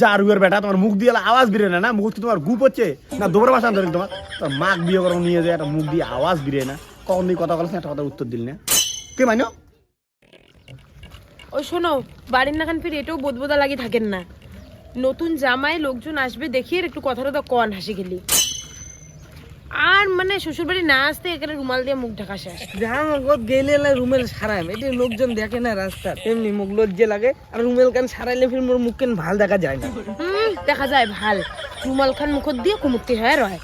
জারুয়ের বেটা, তোমার মুখ দিয়ে আওয়াজ বেরোয় না না? মুখ কি তোমার গুপ হচ্ছে। না, দোবর ভাষা ধরেন তোমার। তোর মাক বিয়ে করো নিয়ে যায়, একটা মুখ দিয়ে আওয়াজ বেরোয় না। কখন দিয়ে কথা বলছে একটা কথা উত্তর দিল না। কে মানো ওই শোনো, বাড়ির নাখান ফিরে এটাও বোধবোধা লাগি থাকেন না। নতুন জামায় লোকজন আসবে, দেখিয়ে একটু কথাটা তো কন হাসি খেলি। আর মানে শ্বশুর বাড়ি না আসতে এখানে রুমাল দিয়ে মুখ ঢাকা শেষ। যাহার গেলে রুমেল সারাম এটি লোকজন দেখে না রাস্তা। এমনি মুখ লজ্জে লাগে আর রুমেল কান সারাইলে ফির মোর মুখ কেন ভালো দেখা যায় না। দেখা যায় ভালো। রুমাল খান মুখত দিয়ে কুমুক্তি হয় রয়।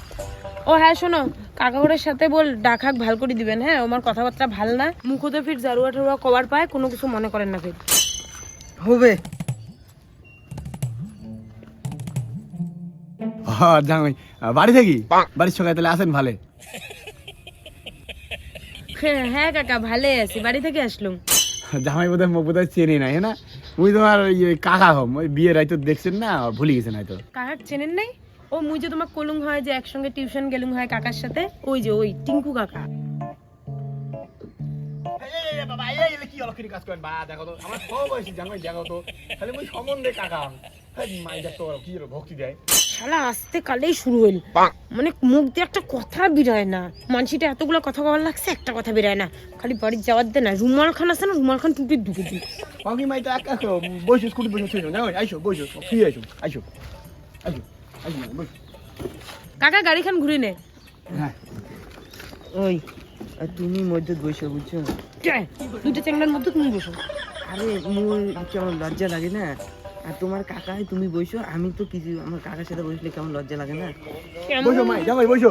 ও হ্যাঁ শোনো কাকাগুড়ের সাথে বল ডাকাক ভালো করে দিবেন হ্যাঁ? আমার কথাবার্তা ভালো না। মুখতে ফির জারুয়া টারুয়া কবার পায় কোনো কিছু মনে করেন না ফির। হবে। জামাই বাড়ি থাকি? বাড়ির সঙ্গে তাহলে আসেন ভালে। হ্যাঁ, হ্যাঁ কাকা ভালে আছি। বাড়ি থেকে আসলুম। জামাই বোধহয় মুখ বোধহয় চেনে নাই হ্যাঁ না? ওই তোমার ইয়ে কাকা হম ওই বিয়ের হয়তো দেখছেন না ভুলে গেছেন হয়তো। কাকাক চেনেন নাই? ও মুই যে তোমার কলুং হয় যে একসঙ্গে টিউশন গেলুম হয় কাকার সাথে ওই যে ওই টিঙ্কু কাকা। বাবা এই কি কাজ করেন? বা দেখো তো আমার সব বয়সী জামাই দেখো তো। তাহলে ওই সম্বন্ধে কাকা মাই দেখো কি ভক্তি দেয়। শালা আসতে কালেই শুরু হইল। মানে মুখ দিয়ে একটা কথা বেরোয় না। মানসিটা এতগুলো কথা বলার লাগছে একটা কথা বেরোয় না। খালি বাড়ির যাওয়ার দে না। রুমাল খান আছে না রুমাল খান টুটি ঢুকে দিই। কাকি মাই তো একা তো বসে স্কুটি বসে যাও। আইসো বসো ফ্রি আইসো আইসো আইসো আইসো কাকা গাড়ি খান ঘুরে নে। হ্যাঁ। ওই তুমি মধ্যে বসে বুঝছ? দুটো চ্যাংড়ার মধ্যে তুমি বসো। আরে মোর কেমন লজ্জা লাগে না। আর তোমার কাকা তুমি বসো আমি তো কিছু আমার কাকার সাথে বসলে কেমন লজ্জা লাগে না? বসো মাই জামাই বসো।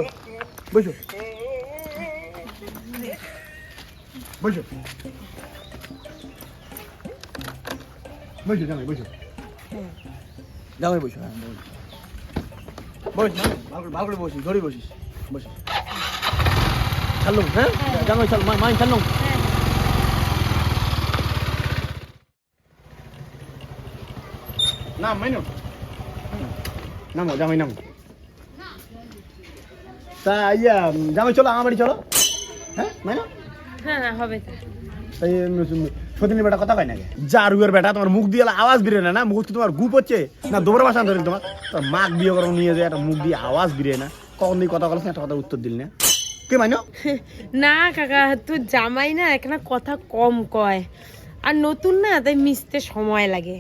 বসো। বসো। বসো জামাই বসো। জামাই বসো হ্যাঁ বস। ভালো করে- ভালো করে বসিস ধরে বসিস। বসিস চালুম হ্যাঁ? জামাই চল মাই চালুম নাম মাইনো নামো জামাই নামো তা ইয়া জামাই চলো আমার বাড়ি চলো হ্যাঁ মাইনো হ্যাঁ হবে তা। এই সতীনের বেটা কথা কয় নাকি জারুয়ের বেটা তোমার মুখ দিয়ে আওয়াজ বেরোয় না না মুখ তোমার গুপ হচ্ছে না দোবর ভাষা ধরে তোমার তোর মাক বিয়ে করো নিয়ে যায় একটা মুখ দিয়ে আওয়াজ বেরোয় না কখন দিয়ে কথা বলছে একটা কথা উত্তর দিল না কে মাইনো না কাকা তো জামাই না এখানে কথা কম কয় আর নতুন না তাই মিশতে সময় লাগে।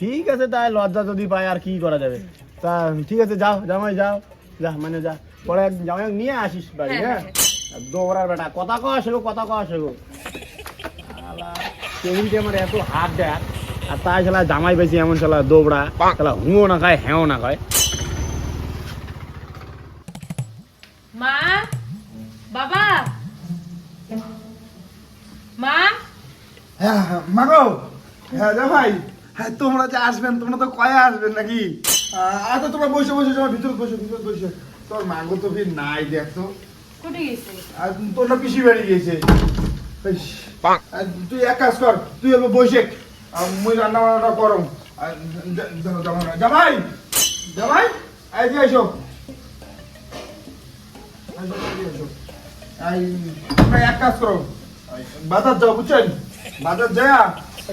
ঠিক আছে তাই লজ্জা যদি পায় আর কি করা যাবে? তা ঠিক আছে যাও জামাই যাও। যা মানে যা পরে জামাই নিয়ে আসিস বাড়ি হ্যাঁ, হ্যাঁ? দৌড়ার বেটা কথা কওয়া শেখো কথা কওয়া শেখো কেমিতে আমার এত হাত দেয়। আর তাই খেলা জামাই বেশি এমন খেলা দৌড়া খেলা হুঁও না খায় হ্যাঁও না খায়। মা বাবা মা হ্যাঁ হ্যাঁ, মাগো হ্যাঁ জামাই হ্যাঁ তোমরা যে আসবেন তোমরা তো কয়ে আসবেন নাকি? আচ্ছা তোমরা বসে বসে যাও ভিতরে বসে ভিতরে বসে। তোর মাগো তো ফির নাই দেখ তো। আর তোর না পিসি বেড়ে গিয়েছে তুই এক কাজ কর তুই এবার বসে। মুই রান্না বান্নাটা করম। আর জামাই জামাই যে এসো। এই, তোমরা এক কাজ করো। বাজার যাও বুঝছেন? বাজার যায়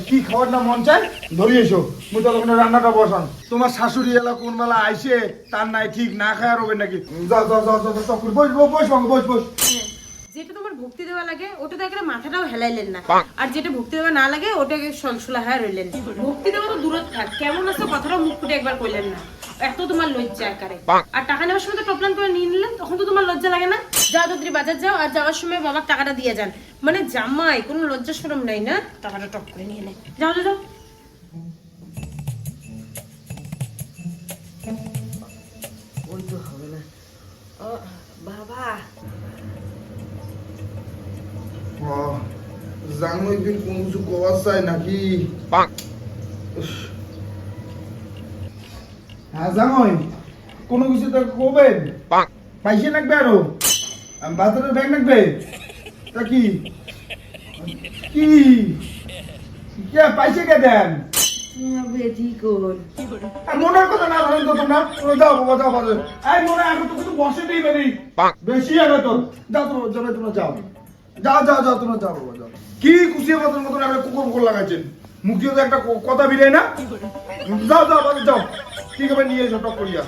কি খাবার না মন চায়? ধরিয়ে এসো মুই ততক্ষণে রান্নাটা বসান তোমার শাশুড়ি এলা কোন বেলা আইসে তার নাই ঠিক না খায় রবে নাকি? যাও যাও যাও যাও, বস বস বস বস বস। যেটা তোমার ভক্তি দেওয়া লাগে ওটা তো একেবারে মাথাটাও হেলাইলেন না। আর যেটা ভক্তি দেওয়া না লাগে ওটাকে সলসলা হয়ে রইলেন। ভক্তি দেওয়া তো দূরত থাক কেমন আছে কথাটা মুখ ফুটে একবার কইলেন না। এত তোমার লজ্জা আকারে আর টাকা নেওয়ার সময় তো টপলান করে নিয়ে নিলেন তখন তো তোমার লজ্জা লাগে না? যাও তাড়াতাড়ি বাজার যাও আর যাওয়ার সময় বাবার টাকাটা দিয়ে যান। মানে জামাই কোনো লজ্জা সরম নাই না? টাকাটা টপ করে নিয়ে নেয় যাও যাও যাও। ওই তো হবে না। একদিন কোন কিছু কওয়ার চাই নাকি। হ্যাঁ জানোই কোনো কিছু তো কবেন? পাইসে নাকবে আরও? আম, বাজারের ব্যাগ নাকবে? তা কি? কি? কে পাইসে কে দেন? মনের কথা না ধরেন তো তোমরা? তোমরা যাও বাবা যাও বাজারে। এই মনে এখন তো কিছু বসে নেই বেশি আগে তো যাও তোমরা যাবে তোমরা যাও। যাও যাও যাও তোমরা যাও বাবা যাও। কি খুশি মতন মতন একটা কুকুর কুকুর লাগাচ্ছেন মুখ দিয়ে তো একটা কথা বেরোয় না? যাও যাও বাজার যাও। ঠিক হবে নিয়ে এসো টক করিয়া।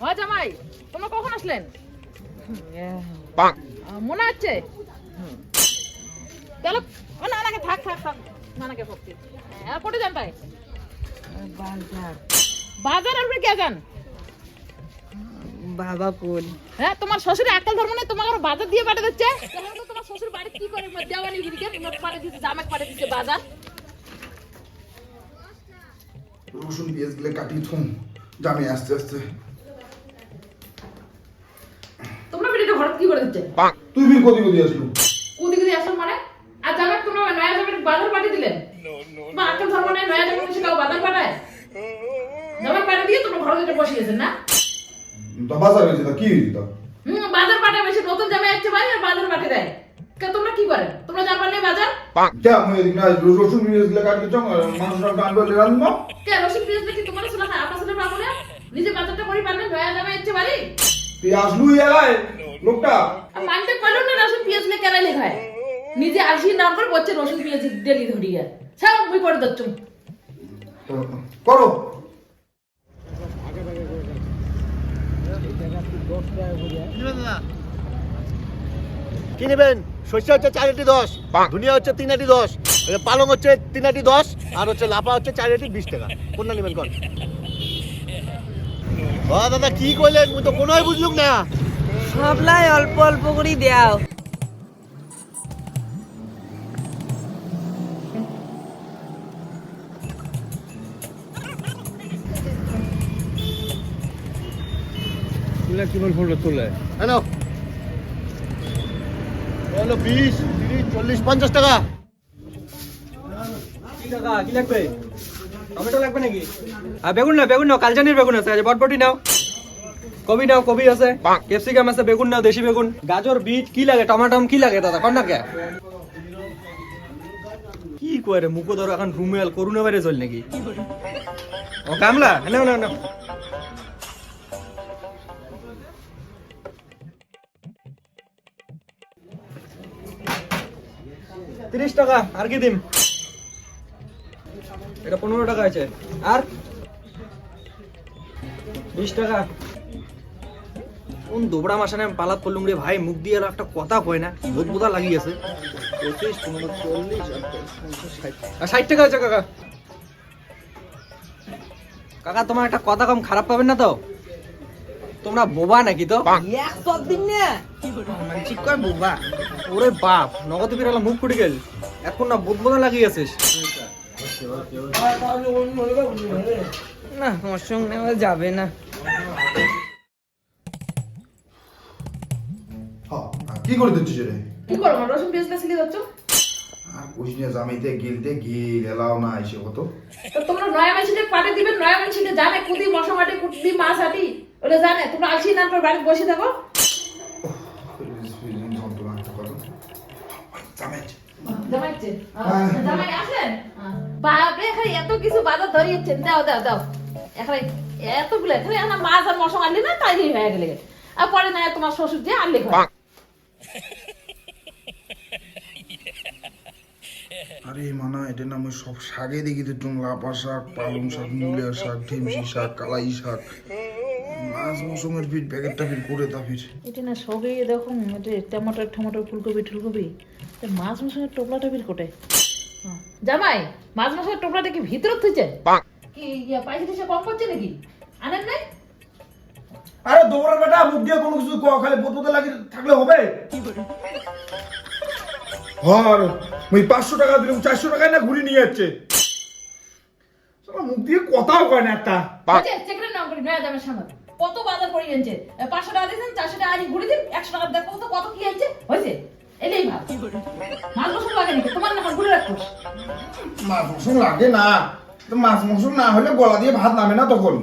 হয় জামাই তোমরা কখন আসলেন? মনে হচ্ছে? চলো ও না নাকে থাক থাক থাক। না নাকে ভক্তি। হ্যাঁ কোটে যান তাই? বাজার। বাজার আর কে যান? বাবা কোন হ্যাঁ তোমার শ্বশুর একটাল ধর্ম নেই তোমাকে বাজার দিয়ে পাঠিয়ে দিচ্ছে? তোমার শ্বশুর বাড়ি কি করে দেওয়ানি গিরিকে তোমার পাঠিয়ে দিচ্ছে জামাক পাঠিয়ে দিচ্ছে বাজার। রসুন পেঁয়াজগুলো কাটিয়ে থুম জামে আস্তে আস্তে। তোমরা ভিডিওটা হঠাৎ কি করে দিচ্ছে? তুই বিল কদি কদি আসলো? কোদিকে দিয়ে আসল মানে? আর জামাক তোমরা নয়া জামাক বাজার পাঠিয়ে দিলেন বা একটাল ধর্ম নেই নয়া জামাক এসে কাউ বাজার পাঠায়? জামাক পাঠিয়ে দিয়ে তোমরা ঘরে বসে গেছেন না? তা বাজার হয়েছে তা কি হয়েছে তা? হুম বাজার পাঠায় বেশি নতুন জামাই আসছে ভাই আর বাজার পাঠিয়ে দেয়। কে তোমরা কি করেন তোমরা জানবার নেই বাজার? কে আমি এদিক না রসুন পেঁয়াজগুলো কাটিয়ে চং মাংসটা টানবে রান্না কে রসিদ পিয়াজ কি তোমার শোনা খায় আপনার সাথে পাবো না নিজে বাজারটা করি পারলেন নয়া জামাই আসছে বাড়ি। তুই লোকটা? মানতে পারল না রসুন পিয়াজ লে কেন লেখায় নিজে আসি নাম করে বলছে রসুন পিয়াজ ডেলি ধরিয়ে। সব মুই করে করো। কি নেবেন? শস্য হচ্ছে চার আটি দশ ধুনিয়া হচ্ছে তিন আটি দশ পালং হচ্ছে তিন আটি দশ আর হচ্ছে লাফা হচ্ছে চার আটি বিশ টাকা। কোনটা নেবেন কন? দাদা কি করলেন তো কোনোই বুঝলুক না। সবলাই অল্প অল্প করে দেও হ্যালো হলো বিশ তিরিশ চল্লিশ পঞ্চাশ টাকা। টাকা কি লাগবে? টমেটো লাগবে নাকি? আর বেগুন না বেগুন নাও কালচানির বেগুন আছে বটবটি নাও। কবি নাও কবি আছে। ক্যাপসিকাম আছে বেগুন নাও দেশি বেগুন। গাজর বিট কি লাগে? টমাটম কি লাগে দাদা? কন না কে? কি কয় রে মুখো ধরো এখন রুমেল করুণা বাইরে চল নাকি? ও কামলা নাও তিরিশ টাকা, আর কি দিম? এটা পনেরো টাকা আছে আর? বিশ টাকা। কোন দোবড়া মাসানে আমি পালাত করলুম রে ভাই, মুখ দিয়ে একটা কথা কয় না বোধ বোধা লাগিয়ে আছে পঁচিশ। আর ষাট। টাকা আছে কাকা। কাকা, তোমার একটা কথা কম খারাপ পাবেন না তো? তোমরা বোবা নাকি তো? একশো দিন না। মানসিক কয় বুবা? ওরে বাপ নগদ মুখ ফুটে গেল। এখন না বোধ লাগিয়ে আছিস। না আমার সঙ্গে নেওয়া যাবে না। হ্যাঁ কি করে দিচ্ছিস রে কি করো আমার রসুন পিয়াজ কাছে যাচ্ছ? আর জামাইতে গিলতে গিল এলাও না এসে কত? তোমরা নয়া মানসিতে পাঠিয়ে দিবেন নয়া মানসিতে জানে কুদি মশা মাটি কুদি মাছ আটি ওটা জানে, তোমরা আসি নাম করে বাড়িতে বসে থাকো। বাপরে এখানে এত কিছু বাজার ধরিয়েছেন। দাও দাও দাও। এখানে এতগুলো এখানে মাছ আর আনলি না, তাই হয়ে গেলে আর পরে না তোমার শ্বশুর যে আনলি আরে মানা, এটা না আমি সব শাকে দেখি তো লাপা শাক, পালং শাক মূলা শাক ঢেমসি শাক, কালাই শাক। মাছ মৌসুমের ফিট প্যাকেটটা ফিট করে তা ফিট এটা না সবে দেখুন এটা টমাটোর টমাটোর ফুলকপি টুলকপি তা মাছ মশলার টোপলাটা বের কোটে জামাই মাছ মশলার টোপলাটা কি ভিতরে থুইছে কি ইয়া পয়সা টিসা কম করছে নাকি আনেন নাই আরে দৌড়ার বেটা মুখ দিয়ে কোনো কিছু ক- খালি বোততে লাগি থাকলে হবে ওই পাঁচশো টাকা দিলাম চারশো টাকায় না ঘুরি নিয়ে যাচ্ছে মুখ দিয়ে কথাও কয় না একটা নাম করি নয়া সামনে কত বাজার করে এনেছে পাঁচশো টাকা দিয়েছেন চারশো টাকা আনি ঘুরে দিন একশো টাকা দেখো তো কত কি আনছে হয়েছে? এলেই ভাব মাছ মশলা লাগে নাকি? তোমার না ঘুরে রাখো। মাছ লাগে না। তো মাছ মৌসুম না হলে গলা দিয়ে ভাত নামে না তখন।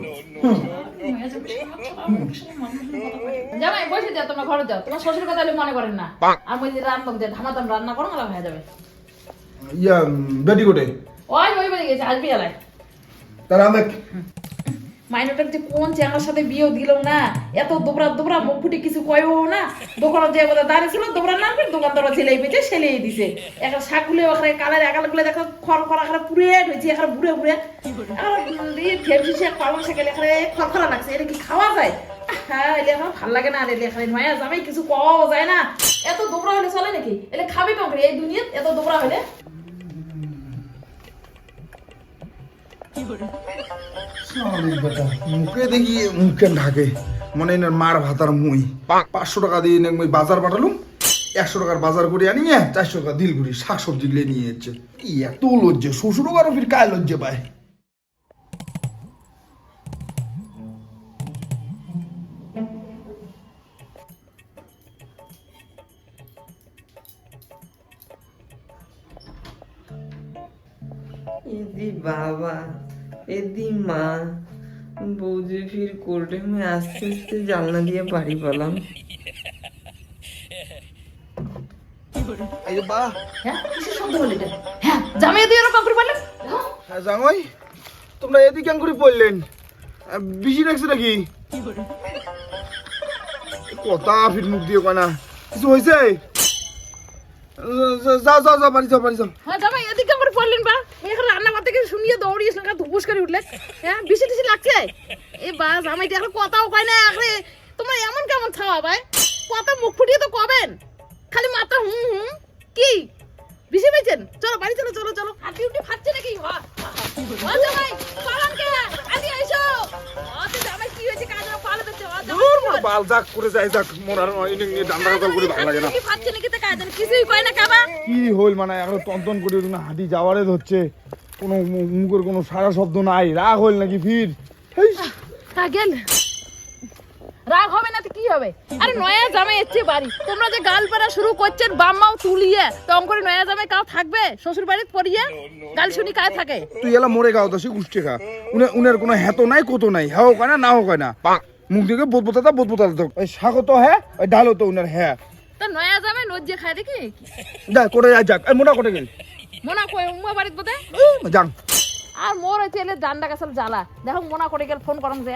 জামাই বসে যাও তোমরা ঘরে যাও। তোমার শ্বশুর কথা মনে করেন না। আর মই যে রান্না যে ধামাতাম রান্না করো না হয়ে যাবে। ইয়া বেটি গোটে ওই ওই বেরিয়ে গেছে আসবি এলাই তারা দেখ মাইনটার যে কোন চ্যাংড়ার সাথে বিয়ে দিল না এত দোবরা দোবরা মুখ ফুটে কিছু কয়ও না। দোকান যে বোধ দাঁড়িয়ে ছিল দোবরা না করে দোকান দোরা ছেলে পেয়েছে ছেলে দিছে। একটা শাকগুলো ওখানে কালার একালগুলো দেখা খর খর এখানে পুরে হয়েছে এখানে বুড়ে বুড়ে। ফেমসি শাক পালং শাক এখানে খরখরা লাগছে এটা কি খাওয়া যায়? হ্যাঁ এলে আমার ভালো লাগে না এলে এখানে মায়া জামাই কিছু পাওয়া যায় না। এত দোবরা হলে চলে নাকি? এলে খাবে কেমন এই দুনিয়াত? এত দোবরা হলে? শালির বেটা, মুখে দেখি মুখে ঢাকে। মনে না মার ভাতার মুই। পাঁচশো টাকা দিয়ে মুই বাজার পাঠালুম। একশো টাকার বাজার করে আনিয়ে চারশো টাকা দিল করি শাক সবজি নিয়ে যাচ্ছে কি এত লজ্জে শ্বশুরও কারও ফির কায় লজ্জে পায়? বৌদি ফির আমি আস্তে আস্তে জানলা দিয়ে বাড়ি পেলাম। এই বা হ্যাঁ? কিসের শব্দ হলো এটা? হ্যাঁ জামাই দিয়ে এরকম করে বললেন হ্যাঁ। জামাই তোমরা এদিকে কেন করে পড়লেন? বেশি রাখছে নাকি? কথা ফির মুখ দিয়ে কয় না কিছু হয়েছে? যাও যাও যাও হ্যাঁ বা। এখন রান্না করতে গিয়ে শুনিয়ে দৌড়িয়ে সঙ্গে ধুপুস করে উঠলেন হ্যাঁ বেশি টেশি লাগছে? এ বা, জামাই এখন কথাও কয় না আখরে তোমরা এমন কেমন খাওয়া ভাই? কথা মুখ ফুটিয়ে তো কবেন? খালি মাথা হুম হুম। কি? বেশি পেয়েছেন? চলো, বাড়ি চলো চলো চলো। উঠি ফাটছে নাকি? আদি আইসো জামাই কি হয়েছে কাজে পালা দিচ্ছে ও জামাই বাল যাক করে যাই যাক মোরার ডান্ডা কাল করে ভালো লাগে না। কি ফাটছে নাকি তো কাজে কিছুই কয় না কাবা। কি হইল মানে এখন টনটন করে তুমি হাঁটি যাওয়ারে ধরছে। কোনো মুখের কোনো সারা শব্দ নাই। রাগ হইল নাকি ফির? কাগেল রাগ হবে না তো কি হবে? আরে নয়া জামাই এসছে বাড়ি। তোমরা যে গাল পাড়া শুরু করছেন বাম্মাও তুলিয়ে। তম করে নয়া জামে কাউ থাকবে? শ্বশুর বাড়িতে পড়িয়ে? গাল শুনি কায় থাকে? তুই এলা মরে গাও দশি উষ্টে খা। উনের কোনো হেতো নাই কত নাই। হ্যাঁ কয় না না হোক না। মুখ দিকে বোধ বোতাতা বোধ বোতাতা ওই শাকও তো হ্যাঁ ওই ডালও তো উনার হ্যাঁ। তো নয়া যাবে নদ যে খায় দেখি? যা করে যা যাক? এই মোটা করে গেল? মোনা কই উম্মা বাড়িতে বোধে যাং আর মোর ছেলে ডান্ডা গাছাল জ্বালা। দেখো মোনা করে গেল ফোন করম যে।